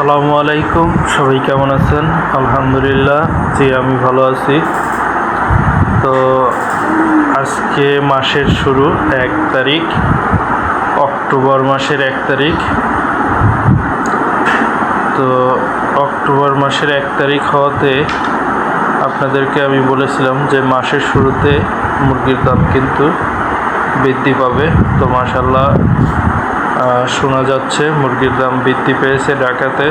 আসসালামু আলাইকুম। সবাই কেমন আছেন? আলহামদুলিল্লাহ, জি, আমি ভালো আছি। তো আজকে মাসের শুরু, এক তারিখ, অক্টোবর মাসের এক তারিখ। তো অক্টোবর মাসের এক তারিখ হওয়াতে আপনাদেরকে আমি বলেছিলাম যে মাসের শুরুতে মুরগির দাম কিন্তু বৃদ্ধি পাবে। তো মাসাল্লাহ শোনা যাচ্ছে, মুরগির দাম বৃদ্ধি পেয়েছে ঢাকাতে।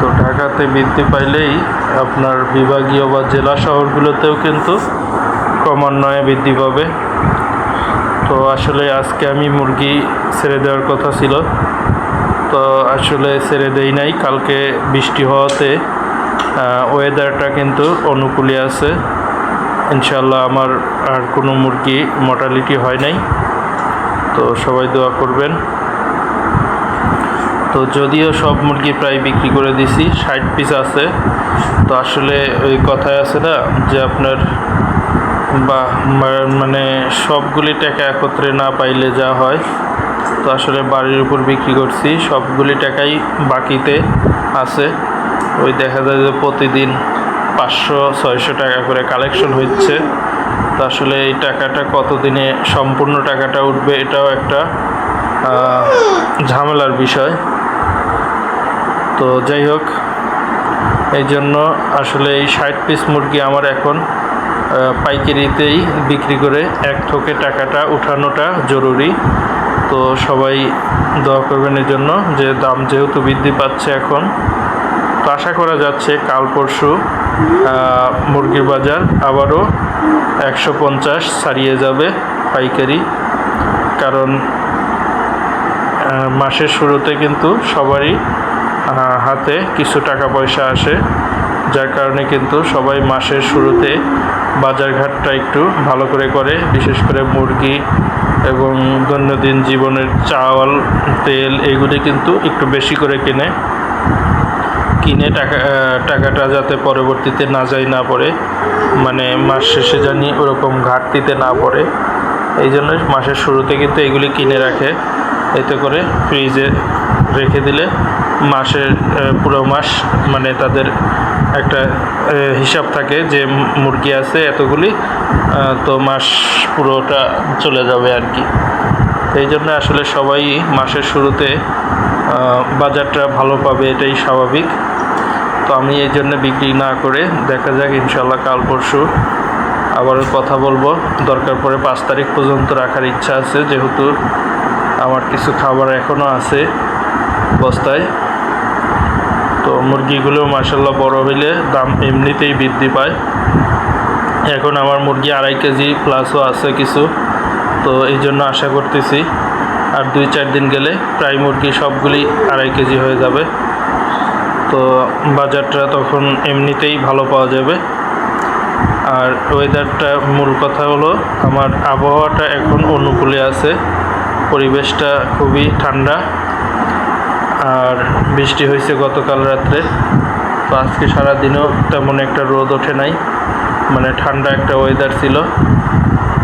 তো ঢাকাতে বৃদ্ধি পাইলেই আপনার বিভাগীয় বা জেলা শহরগুলোতেও কিন্তু ক্রমান্বয়ে বৃদ্ধি পাবে। তো আসলে আজকে আমি মুরগি ছেড়ে দেওয়ার কথা ছিল। তো আসলে ছেড়ে দেই নাই, কালকে বৃষ্টি হওয়াতে ওয়েদারটা কিন্তু অনুকূলে আছে। ইনশাল্লাহ আমার আর কোনো মুরগি মর্টালিটি হয় নাই। তো সবাই দোয়া করবেন। তো যদিও সব মুরগি প্রায় বিক্রি করে দিছি, ষাট পিস আছে। তো আসলে ওই কথায় আছে না, যে আপনার বা মানে সবগুলি টাকা একত্রে না পাইলে যা হয়, তো আসলে বাড়ির উপর বিক্রি করছি। সবগুলি টাকাই বাকিতে আছে। ওই দেখা যায় যে প্রতিদিন পাঁচশো, ছয়শো টাকা করে কালেকশন হচ্ছে। তো আসলে এই টাকাটা কতদিনে সম্পূর্ণ টাকাটা উঠবে এটাও একটা ঝামেলার বিষয়। তো যাই হোক, এই জন্য আসলে এই ষাট পিস মুরগি আমার এখন পাইকারিতেই বিক্রি করে এক থোকে টাকাটা উঠানোটা জরুরি। তো সবাই দোয়া করবেন এর জন্য যে দাম যেহেতু বৃদ্ধি পাচ্ছে এখন, তো আশা করা যাচ্ছে কাল পরশু মুরগির বাজার আবারও একশো পঞ্চাশ ছাড়িয়ে যাবে পাইকারি। কারণ মাসের শুরুতে কিন্তু সবারই হাতে কিছু টাকা পয়সা আসে। যার কারণে কিন্তু সবাই মাসের শুরুতে বাজারঘাটটা একটু ভালো করে করে, বিশেষ করে মুরগি এবং দৈনন্দিন জীবনের চাল, তেল, এগুলি কিন্তু একটু বেশি করে কেনে। কিনে টাকা টাকাটা যাতে পরবর্তীতে না যায় না পড়ে মানে মাস শেষে জানি ওরকম ঘাটতিতে না পড়ে। এই জন্য মাসের শুরুতে কিন্তু এগুলি কিনে রাখে। এতে করে ফ্রিজে রেখে দিলে মাসের পুরো মাস মানে তাদের একটা হিসাব থাকে যে মুরগি আছে এতগুলি তো মাস পুরোটা চলে যাবে আর কি। এই জন্য আসলে সবাই মাসের শুরুতে বাজারটা ভালো পাবে, এটাই স্বাভাবিক। তো আমি এই জন্য বিক্রি না করে দেখা যাক ইনশাল্লাহ কাল পরশু আবারও কথা বলব। দরকার পড়ে পাঁচ তারিখ পর্যন্ত রাখার ইচ্ছা আছে, যেহেতু আমার কিছু খাবার এখনও আছে বস্তায়। তো মুরগিগুলো মাসাল্লাহ বড় হইলে দাম এমনিতেই বৃদ্ধি পায়। এখন আমার মুরগি আড়াই কেজি প্লাসও আছে কিছু, তো এই জন্য আশা করতেছি, আর দুই চার দিন গেলে প্রায় মুরগি সবগুলি আড়াই কেজি হয়ে যাবে। তো বাজারটা তখন এমনিতেই ভালো পাওয়া যাবে। আর ওয়েদারটা মূল কথা হলো, আমার আবহাওয়াটা এখন অনুকূলে আছে। পরিবেশটা খুবই ঠান্ডা। আর বৃষ্টি হয়েছে গতকাল রাত্রে। তো আজকে সারাদিনও তেমন একটা রোদ ওঠে নাই। মানে ঠান্ডা একটা ওয়েদার ছিল।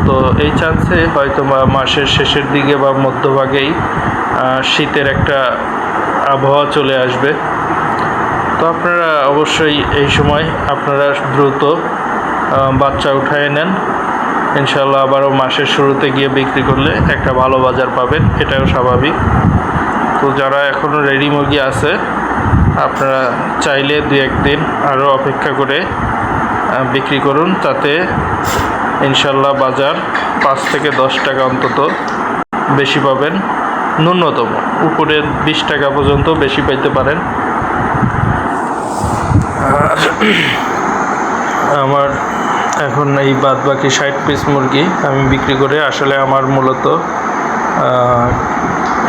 তো এই চান্সে হয়তো মাসের শেষের দিকে বা মধ্যভাগেই শীতের একটা আবহাওয়া চলে আসবে। তো আপনারা অবশ্যই এই সময় আপনারা দ্রুত বাচ্চা উঠায় নেন। ইনশাল্লাহ আবারও মাসের শুরুতে গিয়ে বিক্রি করলে একটা ভালো বাজার পাবেন, এটাও স্বাভাবিক। তো যারা এখনও রেডি মুরগি আছে, আপনারা চাইলে দু একদিন আরও অপেক্ষা করে বিক্রি করুন, তাতে ইনশাল্লাহ বাজার পাঁচ থেকে দশ টাকা অন্তত বেশি পাবেন। ন্যূনতম, উপরে বিশ টাকা পর্যন্ত বেশি পাইতে পারেন। আমার এখন এই বাদ বাকি ষাট পিস মুরগি আমি বিক্রি করে আসলে আমার মূলত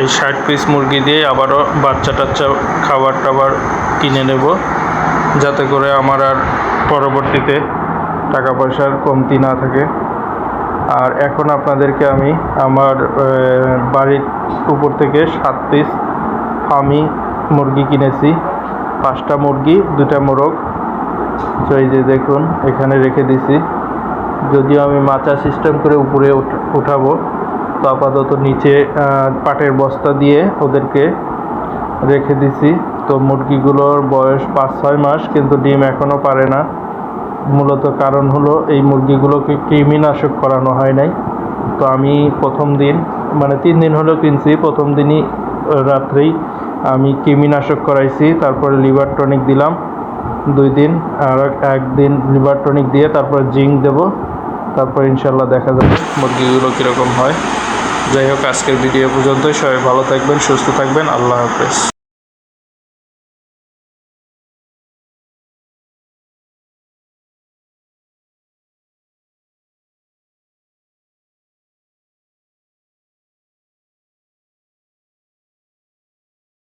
এই ষাট পিস মুরগি দিয়ে আবারও বাচ্চা টাচ্চা খাবার টাবার কিনে নেব, যাতে করে আমার আর পরবর্তীতে টাকা পয়সার কমতি না থাকে। আর এখন আপনাদেরকে আমি আমার বাড়ির উপর থেকে সাত পিস আমি মুরগি কিনেছি। পাঁচটা মুরগি দুটা মোরগ তো এই যে দেখুন, এখানে রেখে দিছি। যদিও আমি মাচা সিস্টেম করে উপরে উঠাবো, তো আপাতত নিচে পাটের বস্তা দিয়ে ওদেরকে রেখে দিছি। তো মুরগিগুলোর বয়স পাঁচ ছয় মাস, কিন্তু ডিম এখনও পারে না। মূলত কারণ হলো এই মুরগিগুলোকে কৃমিনাশক করানো হয় নাই। তো আমি প্রথম দিন মানে তিন দিন হলো কিনছি, প্রথম দিনই রাত্রেই আমি কৃমিনাশক করাইছি, তারপরে লিভার টনিক দিলাম। দুই দিন আর এক- একদিন লিভার টনিক দিয়ে তারপর জিঙ্ক দেব। তারপর ইনশাল্লাহ দেখা যাবে মুরগিগুলো কীরকম হয়। যাই হোক, আজকের ভিডিও পর্যন্ত সবাই ভালো থাকবেন, সুস্থ থাকবেন। আল্লাহ হাফেজ।